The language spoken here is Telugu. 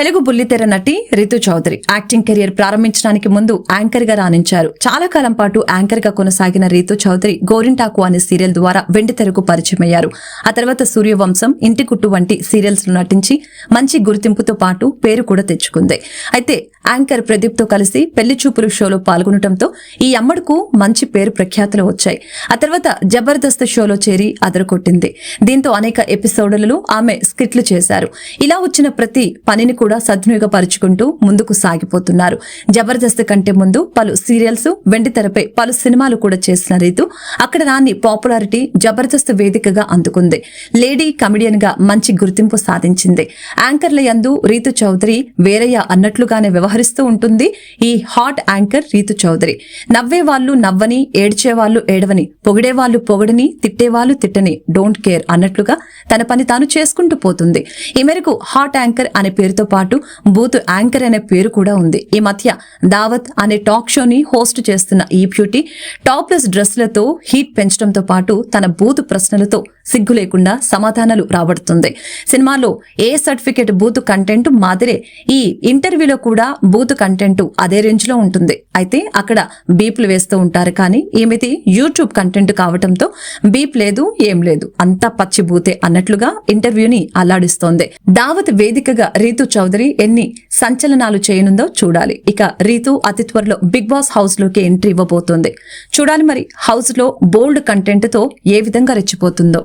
తెలుగు బుల్లితెర నటి రితు చౌదరి యాక్టింగ్ కెరియర్ ప్రారంభించడానికి ముందు యాంకర్గా రాణించారు. చాలా కాలం పాటు యాంకర్గా కొనసాగిన రితు చౌదరి గోరింటాకు అనే సీరియల్ ద్వారా వెండి తెరకు పరిచయమయ్యారు. ఆ తర్వాత సూర్యవంశం ఇంటి కుట్టు వంటి సీరియల్స్లో నటించి మంచి గుర్తింపుతో పాటు పేరు కూడా తెచ్చుకుంది. అయితే యాంకర్ ప్రదీప్తో కలిసి పెళ్ళి చూపులు షోలో పాల్గొనడంతో ఈ అమ్మడుకు మంచి పేరు ప్రఖ్యాతులు వచ్చాయి. ఆ తర్వాత జబర్దస్త్ షోలో చేరి అదరకొట్టింది దీంతో అనేక ఎపిసోడ్లలో ఆమె స్కిట్లు చేశారు. ఇలా వచ్చిన ప్రతి పనిని కూడా సద్వినియోగపరుచుకుంటూ ముందుకు సాగిపోతున్నారు. జబర్దస్త్ కంటే ముందు పలు సీరియల్స్ వెండి తెరపై పలు సినిమాలు కూడా చేసిన రీతు అక్కడ రాని పాపులారిటీ జబర్దస్త్ వేదికగా అందుకుంది. లేడీ కమిడియన్గా మంచి గుర్తింపు సాధించింది. యాంకర్ల యందు రీతు చౌదరి వేరయ్య అన్నట్లుగానే వ్యవహరిస్తూ ఉంటుంది. ఈ హాట్ యాంకర్ రీతు చౌదరి. నవ్వే వాళ్ళు నవ్వని ఏడ్చే వాళ్ళు ఏడవని పొగిడే వాళ్ళు పొగడని తిట్టేవాళ్ళు తిట్టని డోంట్ కేర్ అన్నట్లుగా తన పని తాను చేసుకుంటూ పోతుంది. ఈ మేరకు హాట్ యాంకర్ అనే పేరుతో పాటు బూత్ యాంకర్ అనే పేరు కూడా ఉంది. ఈ మధ్య దావత్ అనే టాక్ షోని హోస్ట్ చేస్తున్న ఈ బ్యూటీ టాప్లెస్ డ్రెస్లతో హీట్ పెంచడంతో పాటు తన బూత్ ప్రశ్నలతో సిగ్గు లేకుండా సమాధానాలు రాబడుతుంది. సినిమాలో ఏ సర్టిఫికేట్ బూత్ కంటెంట్ మాదిరే ఈ ఇంటర్వ్యూలో కూడా బూత్ కంటెంట్ అదే రేంజ్లో ఉంటుంది. అయితే అక్కడ బీప్లు వేస్తూ ఉంటారు కానీ ఈమెది యూట్యూబ్ కంటెంట్ కావటంతో బీప్ లేదు ఏం లేదు. అంతా పచ్చి బూతే అన్నట్లుగా ఇంటర్వ్యూని అల్లాడిస్తోంది. దావత్ వేదికగా రీతు చౌదరి ఎన్ని సంచలనాలు చేయనుందో చూడాలి. ఇక రీతు అతి త్వరలో బిగ్ బాస్ హౌస్లోకి ఎంట్రీ ఇవ్వబోతోంది. చూడాలి మరి హౌస్లో బోల్డ్ కంటెంట్తో ఏ విధంగా రెచ్చిపోతుందో.